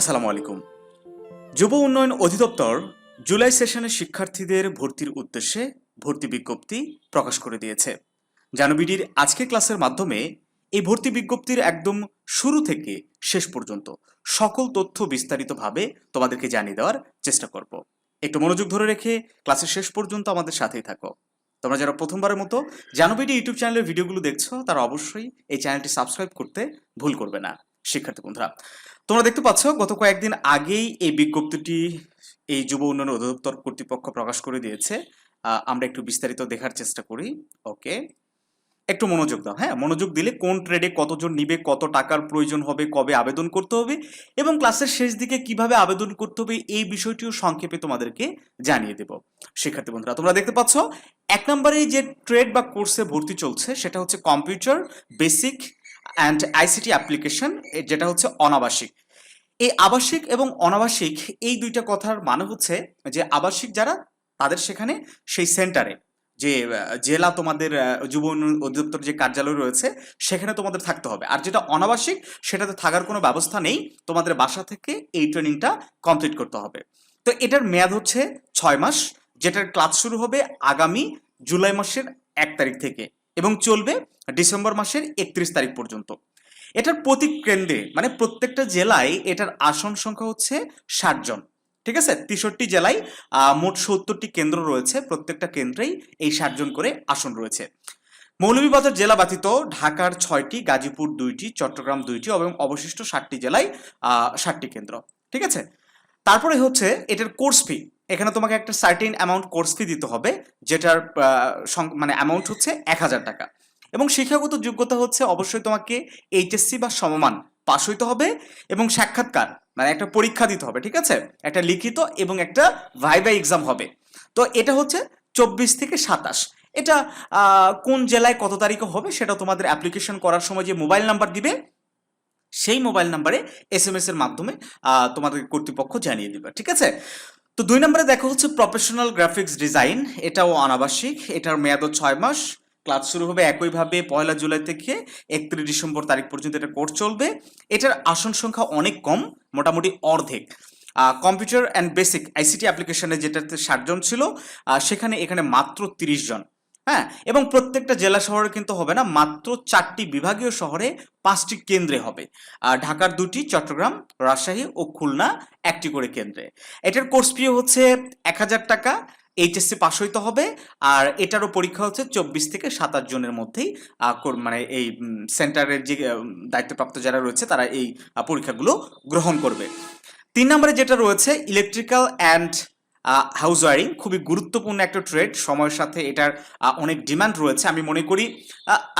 আসসালামু আলাইকুম। যুব উন্নয়ন অধিদপ্তর জুলাই সেশনে শিক্ষার্থীদের ভর্তির উদ্দেশ্যে ভর্তি বিজ্ঞপ্তি প্রকাশ করে দিয়েছে। জানুবিডির আজকে ক্লাসের মাধ্যমে এই ভর্তি বিজ্ঞপ্তির একদম শুরু থেকে শেষ পর্যন্ত সকল তথ্য বিস্তারিতভাবে তোমাদেরকে জানিয়ে দেওয়ার চেষ্টা করব। একটু মনোযোগ ধরে রেখে ক্লাসের শেষ পর্যন্ত আমাদের সাথেই থাকো। তোমরা যারা প্রথমবারের মতো জানুবিডি ইউটিউব চ্যানেলের ভিডিওগুলো দেখছ, তারা অবশ্যই এই চ্যানেলটি সাবস্ক্রাইব করতে ভুল করবে না। শিক্ষার্থী বন্ধুরা তোমরা দেখতে পাচ্ছ, গত কয়েকদিন আগেই এই বিজ্ঞপ্তিটি এই যুব উন্নয়ন অধিদপ্তর কর্তৃপক্ষ প্রকাশ করে দিয়েছে। আমরা একটু বিস্তারিত দেখার চেষ্টা করি। ওকে। একটু মনোযোগ দাও। হ্যাঁ মনোযোগ দিলে কোন ট্রেডে কতজন নিবে, কত টাকার প্রয়োজন হবে, কবে আবেদন করতে হবে এবং ক্লাসের শেষ দিকে কীভাবে আবেদন করতে হবে এই বিষয়টিও সংক্ষেপে তোমাদেরকে জানিয়ে দেব। শিক্ষার্থী বন্ধুরা, তোমরা দেখতে পাচ্ছ, এক নম্বরে যে ট্রেড বা কোর্সে ভর্তি চলছে সেটা হচ্ছে computer basic and ICT application যেটা হচ্ছে অনাবাসিক। এই আবাসিক এবং অনাবাসিক এই দুইটা কথার মানে হচ্ছে যে আবাসিক যারা, তাদের সেখানে সেই সেন্টারে যে জেলা তোমাদের যুব অধিদপ্তর যে কার্যালয় রয়েছে, সেখানে তোমাদের থাকতে হবে। আর যেটা অনাবাসিক, সেটাতে থাকার কোনো ব্যবস্থা নেই, তোমাদের বাসা থেকে এই ট্রেনিংটা কমপ্লিট করতে হবে। তো এটার মেয়াদ হচ্ছে ছয় মাস, যেটার ক্লাস শুরু হবে আগামী জুলাই মাসের এক তারিখ থেকে এবং চলবে ডিসেম্বর মাসের একত্রিশ তারিখ পর্যন্ত। এটার প্রতি কেন্দ্রে মানে প্রত্যেকটা জেলায় এটার আসন সংখ্যা হচ্ছে ষাট জন। ঠিক আছে? তেষট্টি জেলায় মোট সত্তরটি কেন্দ্র রয়েছে। প্রত্যেকটা কেন্দ্রেই এই ষাট জন করে আসন রয়েছে। মৌলভীবাজার জেলা ব্যতীত ঢাকার ছয়টি, গাজীপুর দুইটি, চট্টগ্রাম দুইটি এবং অবশিষ্ট ষাটটি জেলায় ষাটটি কেন্দ্র। ঠিক আছে? তারপরে হচ্ছে এটার কোর্স ফি। এখানে তোমাকে একটা সার্টেন অ্যামাউন্ট কোর্স ফি দিতে হবে, যেটার মানে অ্যামাউন্ট হচ্ছে এক হাজার টাকা। এবং শিক্ষাগত যোগ্যতা হচ্ছে অবশ্যই তোমাকে এইচএসসি বা সমমান পাশ হইতে হবে এবং সাক্ষাৎকার মানে একটা পরীক্ষা দিতে হবে, ঠিক আছে? একটা লিখিত এবং একটা ভাইবা এক্সাম হবে। তো এটা হচ্ছে চব্বিশ থেকে সাতাশ। এটা কোন জেলায় কত তারিখে হবে সেটা তোমাদের অ্যাপ্লিকেশন করার সময় যে মোবাইল নাম্বার দিবে, সেই মোবাইল নাম্বারে এস এম এর মাধ্যমে তোমাদের কর্তৃপক্ষ জানিয়ে দেবে, ঠিক আছে? তো দুই নম্বরে দেখা হচ্ছে প্রফেশনাল গ্রাফিক্স ডিজাইন এটাও অনাবাসিক, এটার মেয়াদও ছয় মাস। ক্লাস শুরু হবে একইভাবে পয়লা জুলাই থেকে একত্রিশ ডিসেম্বর তারিখ পর্যন্ত এটা কোর্স চলবে। এটার আসন সংখ্যা অনেক কম, মোটামুটি অর্ধেক। কম্পিউটার অ্যান্ড বেসিক আইসিটি অ্যাপ্লিকেশনে যেটাতে ষাটজন ছিল সেখানে এখানে মাত্র তিরিশ জন। হ্যাঁ এবং প্রত্যেকটা জেলা শহরে কিন্তু হবে না, মাত্র চারটি বিভাগীয় শহরে পাঁচটি কেন্দ্রে হবে। ঢাকার দুটি, চট্টগ্রাম, রাজশাহী ও খুলনা একটি করে কেন্দ্রে। এটার কোর্স ফি হচ্ছে এক হাজার টাকা এইচএসসি পাশ হইতে হবে। আর এটারও পরীক্ষা হচ্ছে চব্বিশ থেকে সাতাশ জনের মধ্যেই মানে এই সেন্টারের যে দায়িত্বপ্রাপ্ত যারা রয়েছে তারা এই পরীক্ষাগুলো গ্রহণ করবে। তিন নম্বরে যেটা রয়েছে ইলেকট্রিক্যাল অ্যান্ড হাউস ওয়ারিং খুবই গুরুত্বপূর্ণ একটা ট্রেড সময়ের সাথে এটার অনেক ডিমান্ড রয়েছে। আমি মনে করি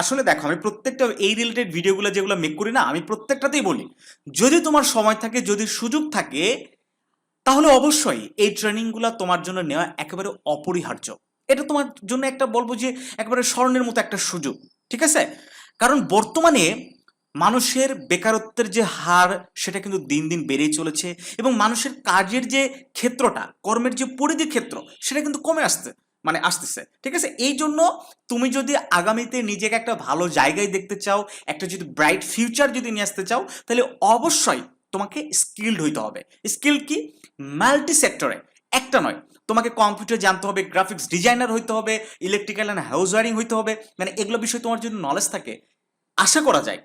আসলে দেখো, আমি প্রত্যেকটা এই রিলেটেড ভিডিওগুলো যেগুলো মেক করি না, আমি প্রত্যেকটাতেই বলি, যদি তোমার সময় থাকে, যদি সুযোগ থাকে তাহলে অবশ্যই এই ট্রেনিংগুলো তোমার জন্য নেওয়া একেবারে অপরিহার্য। এটা তোমার জন্য একটা বলব যে একেবারে স্মরণের মতো একটা সুযোগ, ঠিক আছে? কারণ বর্তমানে মানুষের বেকারত্বের যে হার, সেটা কিন্তু দিন দিন বেড়েই চলেছে এবং মানুষের কাজের যে ক্ষেত্রটা, কর্মের যে পরিধি ক্ষেত্র, সেটা কিন্তু কমে আসছে মানে আসতেছে, ঠিক আছে? এই জন্য তুমি যদি আগামীতে নিজেকে একটা ভালো জায়গায় দেখতে চাও, একটা যদি ব্রাইট ফিউচার যদি নিয়ে আসতে চাও, তাহলে অবশ্যই তোমাকে স্কিল্ড হইতে হবে। স্কিল কি? মাল্টি সেক্টরে একটা নয়। তোমাকে কম্পিউটার জানতে হবে গ্রাফিক্স ডিজাইনার হইতে হবে ইলেকট্রিক্যাল অ্যান্ড হাউস ওয়ারিং হইতে হবে। মানে এগুলো বিষয়ে তোমার যদি নলেজ থাকে, আশা করা যায়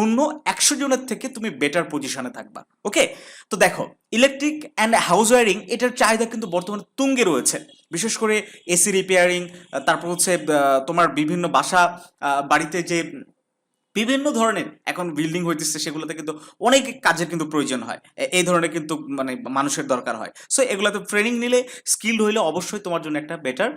অন্য একশো জনের থেকে তুমি বেটার পজিশনে থাকবা। ওকে তো দেখো ইলেকট্রিক অ্যান্ড হাউস ওয়ারিং এটার চাহিদা কিন্তু বর্তমানে তুঙ্গে রয়েছে। বিশেষ করে এসি রিপেয়ারিং তারপর হচ্ছে তোমার বিভিন্ন বাসা বাড়িতে যে বিভিন্ন ধরনের এখন বিল্ডিং হইতেছে, সেগুলোতে কিন্তু অনেক কাজের কিন্তু প্রয়োজন হয়। এই ধরনের কিন্তু মানে মানুষের দরকার হয়। সো এগুলোতে ট্রেনিং নিলে স্কিল হইলে অবশ্যই তোমার জন্য একটা বেটার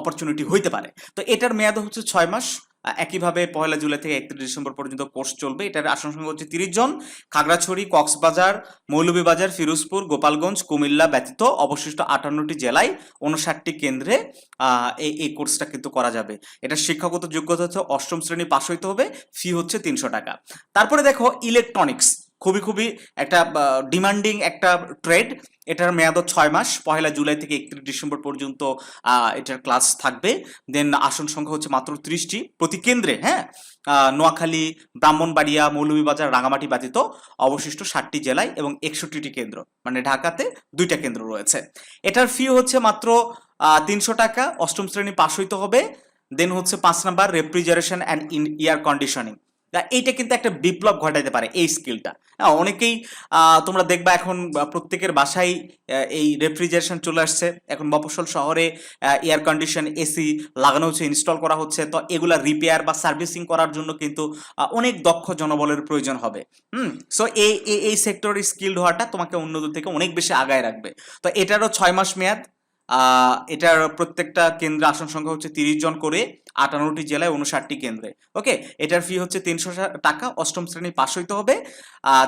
অপরচুনিটি হইতে পারে। তো এটার মেয়াদ হচ্ছে ছয় মাস। একইভাবে পয়লা জুলাই থেকে একত্রিশ ডিসেম্বর পর্যন্ত কোর্স চলবে। এটার আসন সংখ্যা হচ্ছে তিরিশ জন। খাগড়াছড়ি, কক্সবাজার, মৌলভীবাজার, ফিরোজপুর, গোপালগঞ্জ, কুমিল্লা ব্যতীত অবশিষ্ট আটান্নটি জেলায় উনষাটটি কেন্দ্রে এই এই কোর্সটা কিন্তু করা যাবে। এটা শিক্ষাগত যোগ্যতা হচ্ছে অষ্টম শ্রেণি পাশ হইতে হবে। ফি হচ্ছে তিনশো টাকা। তারপরে দেখো ইলেকট্রনিক্স খুবই খুবই একটা ডিমান্ডিং একটা ট্রেড এটার মেয়াদ ছয় মাস। পহেলা জুলাই থেকে একত্রিশ ডিসেম্বর পর্যন্ত এটার ক্লাস থাকবে। দেন আসন সংখ্যা হচ্ছে মাত্র ত্রিশটি প্রতি কেন্দ্রে হ্যাঁ? নোয়াখালী, ব্রাহ্মণবাড়িয়া, মৌলভীবাজার, রাঙামাটি ব্যতীত অবশিষ্ট ষাটটি জেলায় এবং একষট্টিটি কেন্দ্র। মানে ঢাকাতে দুইটা কেন্দ্র রয়েছে। এটার ফি হচ্ছে মাত্র তিনশো টাকা। অষ্টম শ্রেণি পাশ হইতে হবে। দেন হচ্ছে পাঁচ number refrigeration and in air conditioning এইটা কিন্তু একটা বিপ্লব ঘটাইতে পারে এই স্কিলটা। হ্যাঁ অনেকেই তোমরা দেখবা এখন প্রত্যেকের বাসায় এই রেফ্রিজারেশন চলে আসছে। এখন মফস্বল শহরে এয়ার কন্ডিশন এসি লাগানো হচ্ছে ইনস্টল করা হচ্ছে। তো এগুলা রিপেয়ার বা সার্ভিসিং করার জন্য কিন্তু অনেক দক্ষ জনবলের প্রয়োজন হবে। হুম সো এই এই- এই সেক্টরে স্কিল্ড হওয়াটা তোমাকে অন্যদের থেকে অনেক বেশি আগায় রাখবে। তো এটারও ছয় মাস মেয়াদ। এটার প্রত্যেকটা কেন্দ্রে আসন সংখ্যা হচ্ছে তিরিশ জন করে আটান্নটি জেলায় উনষাটটি কেন্দ্রে। ওকে? এটার ফি হচ্ছে তিনশো টাকা, অষ্টম শ্রেণি পাশ হইতে হবে।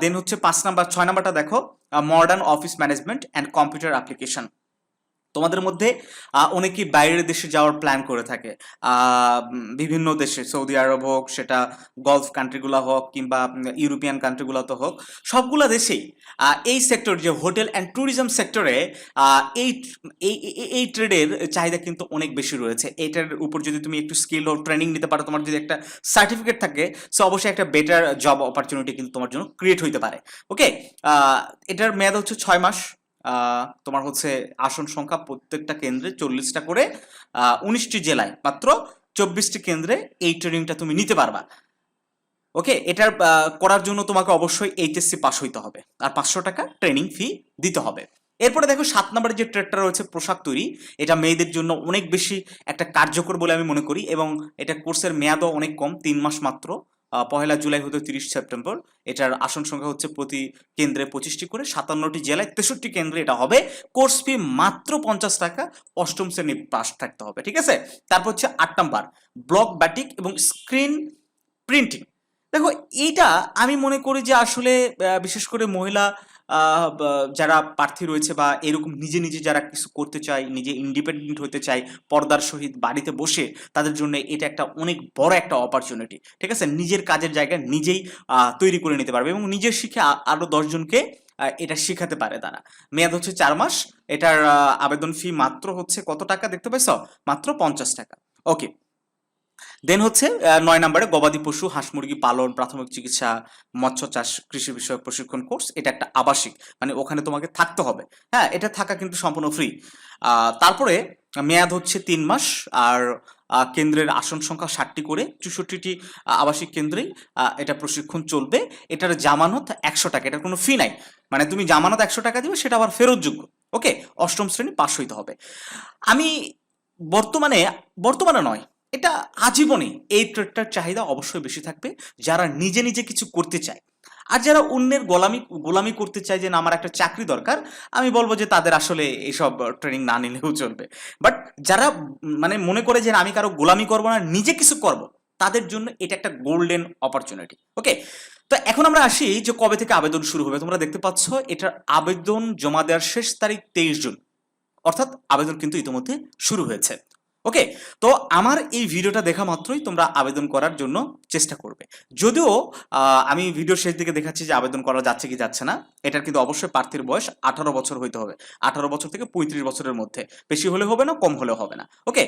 দেন হচ্ছে পাঁচ নাম্বার, ছয় নাম্বারটা দেখো modern office management and computer application তোমাদের মধ্যে অনেকেই বাইরের দেশে যাওয়ার প্ল্যান করে থাকে? বিভিন্ন দেশে, সৌদি আরব হোক, সেটা গলফ কান্ট্রিগুলো হোক, কিংবা ইউরোপিয়ান কান্ট্রিগুলোতে হোক, সবগুলা দেশেই এই সেক্টর যে হোটেল অ্যান্ড ট্যুরিজম সেক্টরে এই এই ট্রেডের চাহিদা কিন্তু অনেক বেশি রয়েছে। এইটার উপর যদি তুমি একটু স্কিল ও ট্রেনিং নিতে পারো, তোমার যদি একটা সার্টিফিকেট থাকে সো অবশ্যই একটা বেটার জব অপরচুনিটি কিন্তু তোমার জন্য ক্রিয়েট হইতে পারে। ওকে এটার মেয়াদ হচ্ছে ছয় মাস। তোমার হচ্ছে আসন সংখ্যা প্রত্যেকটা কেন্দ্রে চল্লিশটা করে উনিশটি জেলায় মাত্র চব্বিশটি কেন্দ্রে এই ট্রেনিংটা তুমি নিতে পারবা। ওকে এটার করার জন্য তোমাকে অবশ্যই এইচএসসি পাস হইতে হবে। আর পাঁচশো টাকা ট্রেনিং ফি দিতে হবে। এরপরে দেখো, সাত নম্বরে যে ট্রেডটা রয়েছে, পোশাক তৈরি, এটা মেয়েদের জন্য অনেক বেশি একটা কার্যকর বলে আমি মনে করি এবং এটা কোর্সের মেয়াদও অনেক কম, তিন মাস মাত্র। পহেলা জুলাই হতে তিরিশ সেপ্টেম্বর। এটার আসন সংখ্যা হচ্ছে প্রতি কেন্দ্রে পঁচিশটি করে, সাতান্নটি জেলায় তেষট্টি কেন্দ্রে এটা হবে। কোর্স ফি মাত্র পঞ্চাশ টাকা, অষ্টম শ্রেণি পাস থাকতে হবে, ঠিক আছে? তারপর হচ্ছে আট নাম্বার, ব্লক ব্যাটিক এবং স্ক্রিন প্রিন্টিং। দেখো, এইটা আমি মনে করি যে আসলে বিশেষ করে মহিলা যারা প্রার্থী রয়েছে বা এরকম নিজে নিজে যারা কিছু করতে চায়, নিজে ইন্ডিপেন্ডেন্ট হতে চায়, পর্দার সহিত বাড়িতে বসে তাদের জন্য এটা একটা অনেক বড় একটা অপরচুনিটি ঠিক আছে? নিজের কাজের জায়গা নিজেই তৈরি করে নিতে পারবে এবং নিজের শিখে আরও দশজনকে এটা শেখাতে পারে তারা। মেয়াদ হচ্ছে চার মাস, এটার আবেদন ফি মাত্র হচ্ছে কত টাকা? দেখতে পাইছ? মাত্র পঞ্চাশ টাকা। ওকে দেন হচ্ছে নয় নম্বরে গবাদি পশু, হাঁস মুরগি পালন, প্রাথমিক চিকিৎসা, মৎস্য চাষ, কৃষি বিষয়ক প্রশিক্ষণ কোর্স, এটা একটা আবাসিক। মানে ওখানে তোমাকে থাকতে হবে। হ্যাঁ এটা থাকা কিন্তু সম্পূর্ণ ফ্রি তারপরে মেয়াদ হচ্ছে তিন মাস, আর কেন্দ্রের আসন সংখ্যা ষাটটি করে, চৌষট্টিটি আবাসিক কেন্দ্রেই এটা প্রশিক্ষণ চলবে। এটার জামানত একশো টাকা, এটার কোনো ফি নাই। মানে তুমি জামানত একশো টাকা দিবে, সেটা আবার ফেরতযোগ্য। ওকে অষ্টম শ্রেণি পাশ হইতে হবে। আমি বর্তমানে বর্তমানে নয় এটা আজীবনে এই ট্রেডটার চাহিদা অবশ্যই বেশি থাকবে। যারা নিজে নিজে কিছু করতে চায় আর যারা অন্যের গোলামি গোলামি করতে চায় যে না, আমার একটা চাকরি দরকার, আমি বলব যে তাদের আসলে এইসব ট্রেনিং না নিলেও চলবে। বাট যারা মানে মনে করে যে আমি কারও গোলামি করব না, নিজে কিছু করব, তাদের জন্য এটা একটা গোল্ডেন অপরচুনিটি ওকে তো এখন আমরা আসি যে কবে থেকে আবেদন শুরু হবে। তোমরা দেখতে পাচ্ছ, এটার আবেদন জমা দেওয়ার শেষ তারিখ তেইশ জুন। অর্থাৎ আবেদন কিন্তু ইতিমধ্যে শুরু হয়েছে। ওকে তো আমার এই ভিডিওটা দেখা মাত্রই তোমরা আবেদন করার জন্য চেষ্টা করবে। যদিও আমি ভিডিও শেষ দিকে দেখাচ্ছি যে আবেদন করা যাচ্ছে কি যাচ্ছে না, এটার কিন্তু অবশ্যই প্রার্থীর বয়স আঠারো বছর হইতে হবে। আঠারো বছর থেকে পঁয়ত্রিশ বছরের মধ্যে। বেশি হলে হবে না, কম হলেও হবে না। ওকে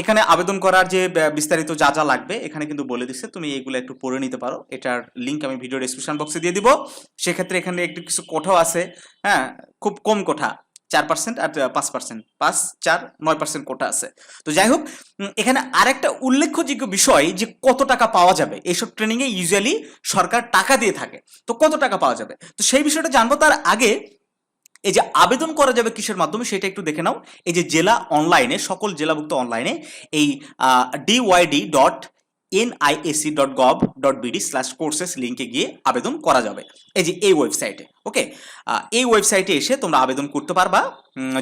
এখানে আবেদন করার যে বিস্তারিত যা যা লাগবে, এখানে কিন্তু বলে দিচ্ছে তুমি এইগুলো একটু পড়ে নিতে পারো। এটার লিঙ্ক আমি ভিডিও ডিসক্রিপশন বক্সে দিয়ে দিব। সেক্ষেত্রে এখানে একটু কিছু কোঠাও আছে। হ্যাঁ খুব কম কোঠা। চার পার্সেন্ট আর পাঁচ পার্সেন্ট পাঁচ, চার, নয় পার্সেন্ট কোটা আছে। তো যাই হোক এখানে আরেকটা উল্লেখযোগ্য বিষয় যে কত টাকা পাওয়া যাবে। এইসব ট্রেনিং এ ইউজুয়ালি সরকার টাকা দিয়ে থাকে। তো কত টাকা পাওয়া যাবে? তো সেই বিষয়টা জানব তার আগে এই যে আবেদন করা যাবে কিসের মাধ্যমে সেটা একটু দেখে নাও। এই যে জেলা অনলাইনে সকল জেলাভুক্ত অনলাইনে এই DYD dot NIAC dot gov dot BD slash courses লিঙ্কে গিয়ে আবেদন করা যাবে। এই যে এই ওয়েবসাইটে ওকে এই ওয়েবসাইটে এসে তোমরা আবেদন করতে পারবা।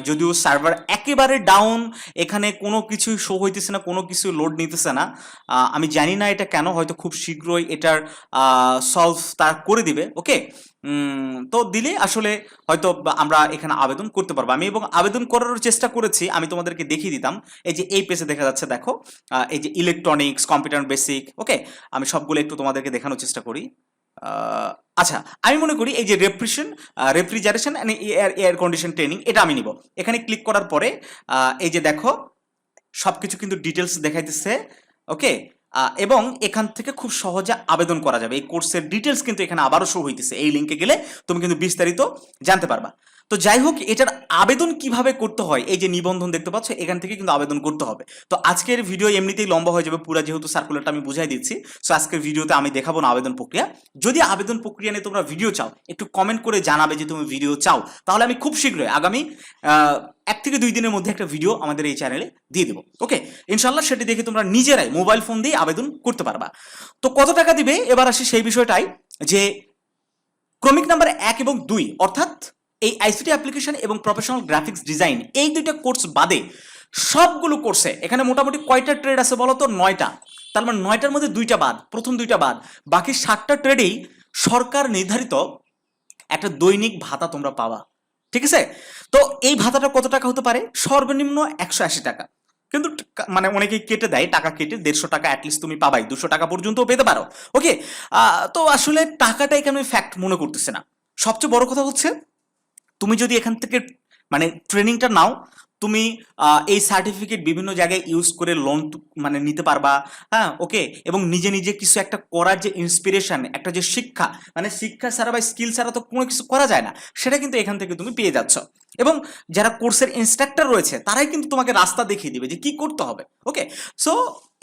যদিও সার্ভার একেবারে ডাউন এখানে কোনো কিছুই শো হইতেছে না, কোনো কিছু লোড নিতেছে না। আমি জানি না এটা কেন, হয়তো খুব শীঘ্রই এটার সলভ তার করে দিবে ওকে তো দিলে আসলে হয়তো আমরা এখানে আবেদন করতে পারব। আমি এবং আবেদন করার চেষ্টা করেছি, আমি তোমাদেরকে দেখিয়ে দিতাম। এই যে এই পেজে দেখা যাচ্ছে, দেখো এই যে ইলেকট্রনিক্স কম্পিউটার বেসিক ওকে আমি সবগুলো একটু তোমাদেরকে দেখানোর চেষ্টা করি। আচ্ছা আমি মনে করি এই যে রেপ্রিশন refrigeration and air air condition training এটা আমি নিব। এখানে ক্লিক করার পরে এই যে দেখো সব কিছু কিন্তু ডিটেলস দেখাইতেছে ওকে এবং এখান থেকে খুব সহজে আবেদন করা যাবে। এই কোর্সের ডিটেলস কিন্তু এখানে আবারও শো হইতেছে। এই লিঙ্কে গেলে তুমি কিন্তু বিস্তারিত জানতে পারবা। তো যাই হোক এটার আবেদন কীভাবে করতে হয়? এই যে নিবন্ধন দেখতে পাচ্ছ, এখান থেকে কিন্তু আবেদন করতে হবে। তো আজকের ভিডিও এমনিতেই লম্বা হয়ে যাবে, পুরো যেহেতু সার্কুলারটা আমি বুঝাই দিচ্ছি সো আজকের ভিডিওতে আমি দেখাবো না আবেদন প্রক্রিয়া। যদি আবেদন প্রক্রিয়া নিয়ে তোমরা ভিডিও চাও, একটু কমেন্ট করে জানাবে যে তুমি ভিডিও চাও, তাহলে আমি খুব শীঘ্রই আগামী এক থেকে দুই দিনের মধ্যে একটা ভিডিও আমাদের এই চ্যানেলে দিয়ে দেবো। ওকে ইনশাল্লাহ সেটি দেখে তোমরা নিজেরাই মোবাইল ফোন দিয়ে আবেদন করতে পারবা। তো কত টাকা দিবে? এবার আসি সেই বিষয়টাই যে, ক্রমিক নাম্বার এক এবং দুই, অর্থাৎ এই আইসিটি অ্যাপ্লিকেশন এবং প্রফেশনাল গ্রাফিক্স ডিজাইন এই দুইটা কোর্স বাদে সবগুলো কোর্সে এখানে মোটামুটি কয়টা ট্রেড আছে বলো তো নয়টা। তার মানে নয়টার মধ্যে দুইটা বাদ, প্রথম দুইটা বাদ। বাকি সাতটা ট্রেডেই সরকার নির্ধারিত একটা দৈনিক ভাতা তোমরা পাবা। ঠিক আছে? তো এই ভাতাটা কত টাকা হতে পারে? সর্বনিম্ন একশো আশি টাকা। কিন্তু মানে অনেকেই কেটে দেয়, টাকা কেটে দেড়শো টাকা অ্যাটলিস্ট তুমি পাবাই, দুশো টাকা পর্যন্ত পেতে পারো। ওকে তো আসলে টাকাটা এখানে ফ্যাক্ট মনে করতেছে না। সবচেয়ে বড় কথা হচ্ছে তুমি যদি এখান থেকে মানে ট্রেনিংটা নাও, তুমি এই সার্টিফিকেট বিভিন্ন জায়গায় ইউজ করে লোন মানে নিতে পারবা। হ্যাঁ ওকে? এবং নিজে নিজে কিছু একটা করার যে ইন্সপিরেশন একটা যে শিক্ষা মানে শিক্ষা ছাড়া বা স্কিল ছাড়া তো কোনো কিছু করা যায় না। সেটা কিন্তু এখান থেকে তুমি পেয়ে যাচ্ছ। এবং যারা কোর্সের ইনস্ট্রাক্টর রয়েছে, তারাই কিন্তু তোমাকে রাস্তা দেখিয়ে দিবে যে কি করতে হবে ওকে সো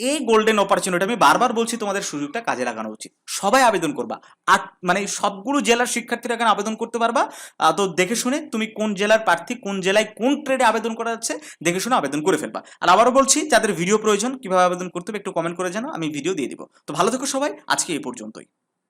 এই গোল্ডেন অপরচুনিটি আমি বারবার বলছি, তোমাদের সুযোগটা কাজে লাগানো উচিত। সবাই আবেদন করবা। আর মানে সবগুলো জেলার শিক্ষার্থীরা এখানে আবেদন করতে পারবা। তো দেখে শুনে তুমি কোন জেলার প্রার্থী, কোন জেলায় কোন ট্রেডে আবেদন করা যাচ্ছে, দেখে শুনে আবেদন করে ফেলবা। আর আবারও বলছি, যাদের ভিডিও প্রয়োজন, কীভাবে আবেদন করতে হবে একটু কমেন্ট করে জানো আমি ভিডিও দিয়ে দিব। তো ভালো থেকো সবাই, আজকে এই পর্যন্তই।